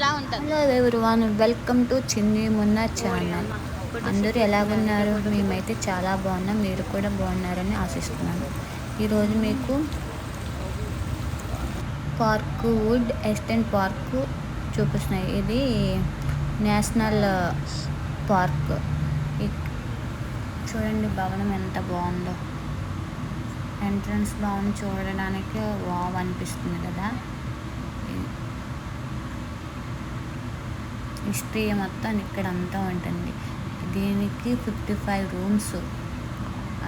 ఇలా ఉంటుంది? Hello everyone welcome to చిన్ని మొన్న ఛానల్ అందరూ ఎలాగున్నారు? మేమైతే చాలా బాగున్నాం. మీరు కూడా బాగున్నారని ఆశిస్తున్నాను. ఈరోజు మీకు పార్క్ వుడ్ ఎస్టెంట్ పార్క్ చూపిస్తున్నాయి. ఇది నేషనల్ పార్క్. చూడండి భవనం ఎంత బాగుందో. ఎంట్రన్స్ బాగుంది చూడడానికి. వావ్ అనిపిస్తుంది కదా. హిస్టరీ మొత్తం ఇక్కడ అంతా ఉంటుంది. దీనికి fifty five rooms.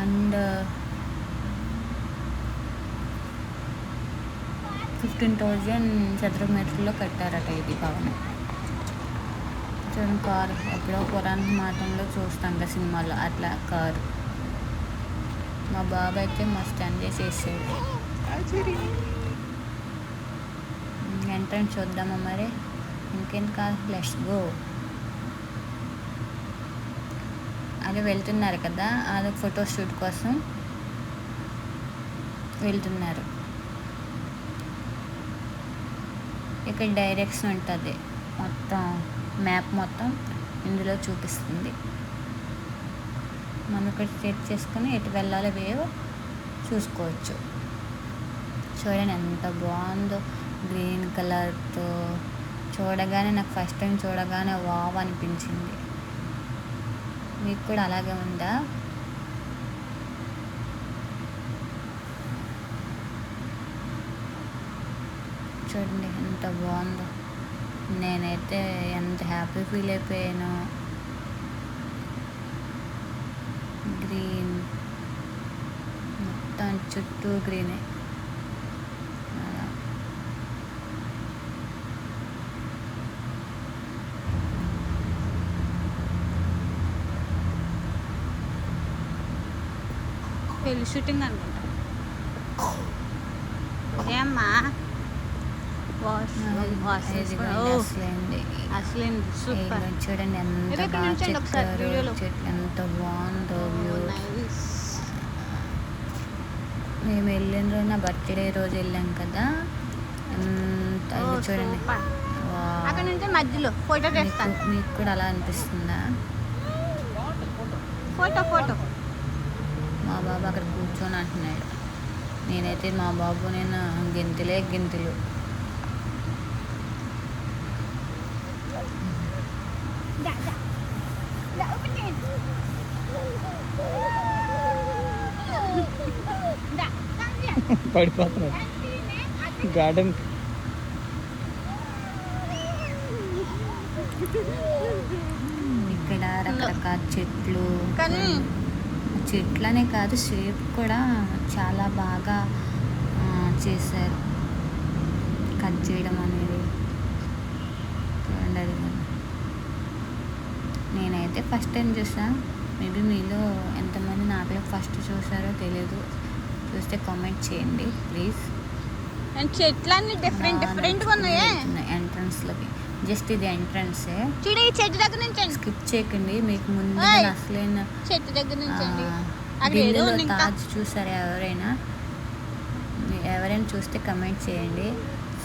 And fifteen thousand చదరపు మీటర్లో కట్టారట ఇది భవనం. చూడండి కారు. ఎప్పుడో పురాణ మాటంలో చూస్తాం కదా సినిమాలో అట్లా కారు. మా బాబు అయితే మస్తు ఎంజాయ్ చేసాడు. ఎంట్రన్స్ చూద్దామా మరి? ఇంకేం కాదు లెట్స్ గో అది వెళ్తున్నారు కదా అది ఫోటో షూట్ కోసం వెళ్తున్నారు. ఇక్కడ డైరెక్షన్ ఉంటుంది. మొత్తం మ్యాప్ మొత్తం ఇందులో చూపిస్తుంది. మనం ఇక్కడ సెట్ చేసుకుని ఎటు వెళ్ళాలో వేవో చూసుకోవచ్చు. చూడండి ఎంత బాగుందో గ్రీన్ కలర్తో చూడగానే నాకు ఫస్ట్ టైం చూడగానే వావ్ అనిపించింది. మీకు కూడా అలాగే ఉందా? చూడండి ఎంత బాగుందో. నేనైతే ఎంత హ్యాపీ ఫీల్ అయిపోయాను. గ్రీన్ మొత్తం చుట్టూ గ్రీనే అలా పెళ్ళి షూటింగ్ అనుకుంటా. ఏమ్మా? చూడండి ఎంత బాగా. చెట్లు బాగుందో మేము వెళ్ళిన రోజు నా బర్త్డే రోజు వెళ్ళాం కదా. ఎంత చూడండి. అక్కడ నుంచి మధ్యలో ఫోటో మీకు కూడా అలా అనిపిస్తుందా? Photo photo. మా బాబు అక్కడ కూర్చొని అంటున్నాడు. నేనైతే మా బాబు నేను గింతలే గింతలు. పడిపోతున్నాడు. గార్డెన్. ఇక్కడ రకరకాల చెట్లు. కానీ చెట్లనే కాదు షేప్ కూడా చాలా బాగా చేశారు. కట్ చేయడం అనేది. చూడండి అది నేనైతే ఫస్ట్ టైం చూసాను మేబీ మీలో ఎంతమంది నాకులో ఫస్ట్ చూసారో తెలియదు చూస్తే కామెంట్ చేయండి ప్లీజ్ అండ్ చెట్లన్నీ డిఫరెంట్ డిఫరెంట్గా ఉన్నాయే? ఎంట్రన్స్లోకి జస్ట్ ఇది ఎంట్రన్సే చూడు ఈ చెట్టు దగ్గర నుంచండి. స్కిప్ చేయకండి మీకు ముందు. అసలైన చెట్టు దగ్గర ఇంకా. తాజ్ చూసారా ఎవరైనా? ఎవరైనా చూస్తే కమెంట్ చేయండి.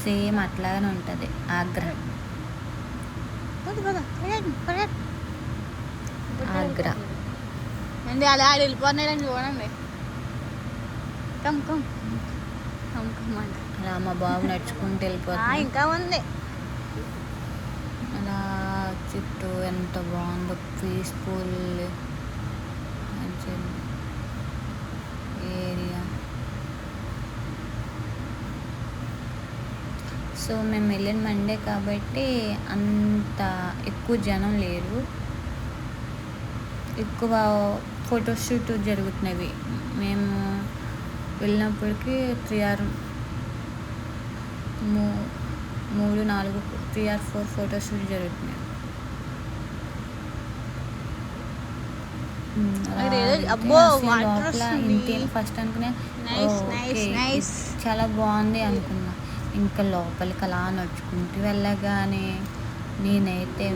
సేమ్ అట్లాగానే ఉంటుంది ఆగ్రా. పోదు, పోదు. పరిగెత్తండి, పరిగెత్తండి. ఆగ్రా. ఏంది అలా ఆడ వెళ్ళిపోతున్నాడని చూడండి. Come come. కమ్ కమ్ అంట. అలా మా బాబు నడుచుకుంటూ ఆ, వెళ్ళిపోతుంది ఇంకా ఉంది. అలా చుట్టూ ఎంత బాగుందో పీస్ఫుల్ ఏరియా. సో మేము వెళ్ళిన మండే కాబట్టి అంత ఎక్కువ జనం లేరు. ఎక్కువ ఫోటోషూట్ జరుగుతున్నవి. మేము వెళ్ళినప్పటికీ త్రీ ఆర్ మూ మూడు నాలుగు త్రీ ఆర్ ఫోర్ ఫోటోషూట్ జరుగుతున్నాయి. ఇంతే ఫస్ట్ అనుకునే చాలా బాగుంది అనుకున్నా. ఇంకా లోపలికి అలా నడుచుకుంటూ వెళ్ళగానే నేనైతే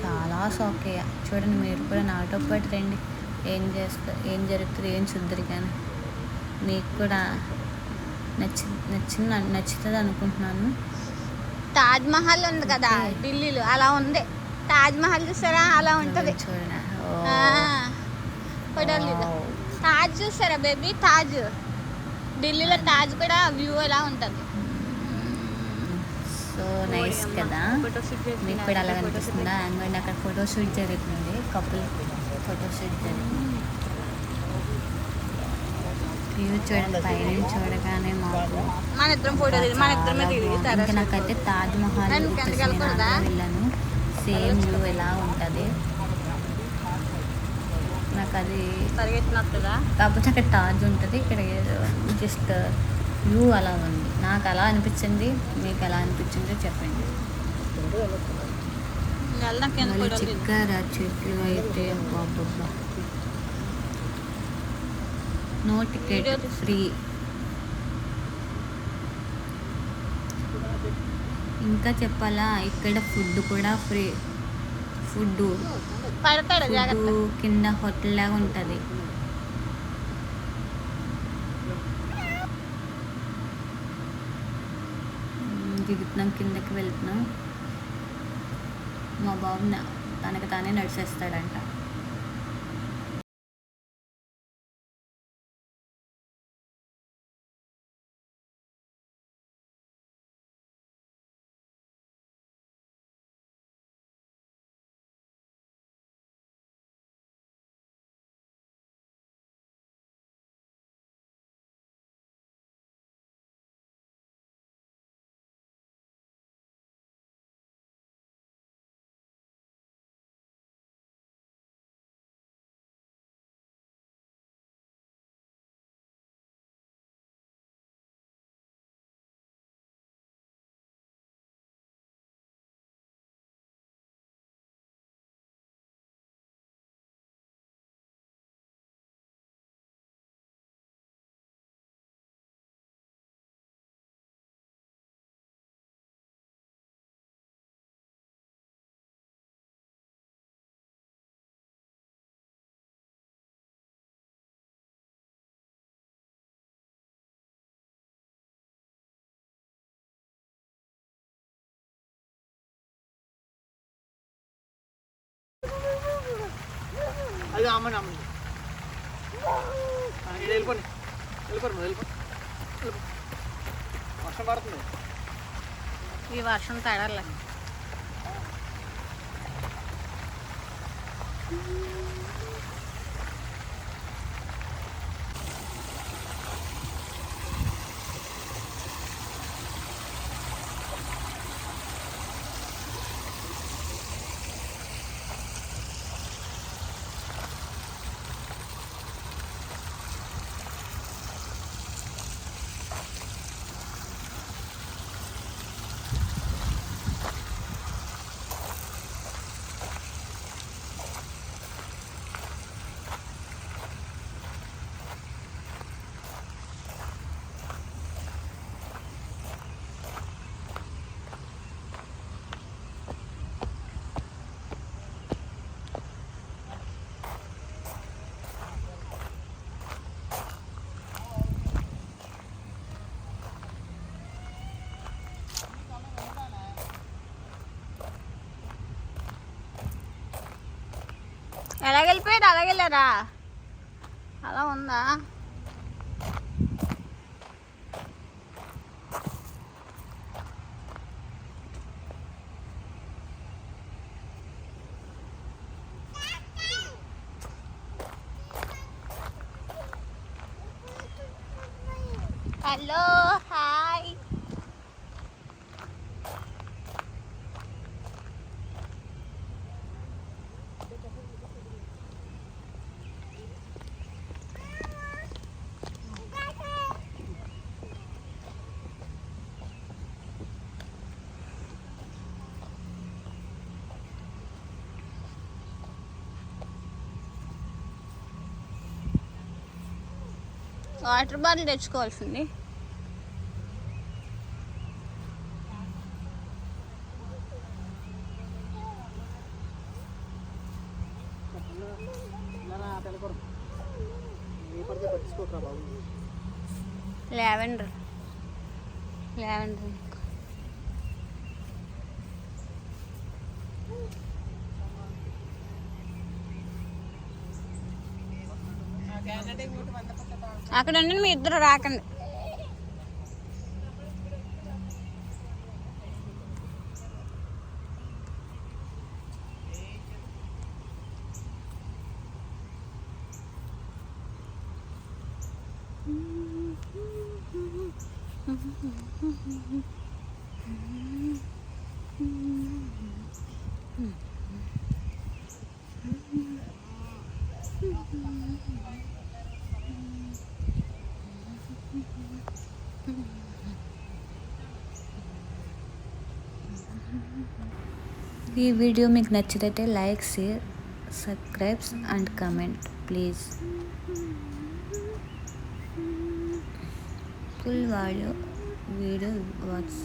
చాలా షాక్ అయ్యా. చూడండి మీరు కూడా నాతో పాటు రండి. ఏం చేస్తా ఏం జరుగుతుంది ఏం చూద్దరు కానీ. మీకు కూడా నచ్చి నచ్చింది నచ్చుతుంది అనుకుంటున్నాను. తాజ్ మహల్ ఉంది కదా ఢిల్లీలో. అలా ఉంది. తాజ్ మహల్ చూసారా? అలా ఉంటది. చూడండి. తాజ్ చూసారా బేబీ? తాజ్. ఢిల్లీలో తాజ్ కూడా వ్యూ ఎలా ఉంటది? సో నైస్ కదా. మీకు కూడా అలా అనిపిస్తుందా అండ్ అక్కడ ఫోటో షూట్ జరుగుతుంది కపుల్ ఫోటో షూట్ జరుగుతుంది వ్యూ చూడండి పైన చూడగానే మాకు మన ఇద్దరం ఫోటో దిగి మన ఇద్దరం చాలా దిగి బాగుంది. ఇంకా నాకైతే తాజ్ మహల్ వెళ్ళాను. సేమ్ వ్యూ ఎలా ఉంటుంది? నాకు అది కాకపోతే అక్కడ తాజ్ ఉంటుంది ఇక్కడ జస్ట్ వ్యూ అలా ఉంది. నాకు అలా అనిపించింది మీకు ఎలా అనిపించిందో చెప్పండి. చిక్కర చెట్లు అయితే బాబా నో టికెట్ ఫ్రీ ఇంకా చెప్పాలా ఇక్కడ ఫుడ్ కూడా ఫ్రీ. ఫుడ్ కింద హోటల్ లాగా ఉంటుంది. దిగుతున్నాం కిందకి వెళ్తున్నాం. మా బాబు తనకి తానే నడిచేస్తాడంట. అది అమ్మని అమ్మని వెళ్ళిపోండి. వెళ్ళిపోరు వెళ్ళిపో వర్షం పడుతుంది. ఈ వర్షం తడలే ఎలాగెళ్ళిపోయాడు? అలాగెళ్ళారా అలా ఉందా? హలో వాటర్ బాటిల్ తెచ్చుకోవాల్సింది. లావెండర్. లావెండర్. క్యానడా ఇంకోటి వంద అక్కడ ఉండండి మీ ఇద్దరు రాకండి. ఈ వీడియో మీకు నచ్చితే like share subscribes and comment please. Full video video what's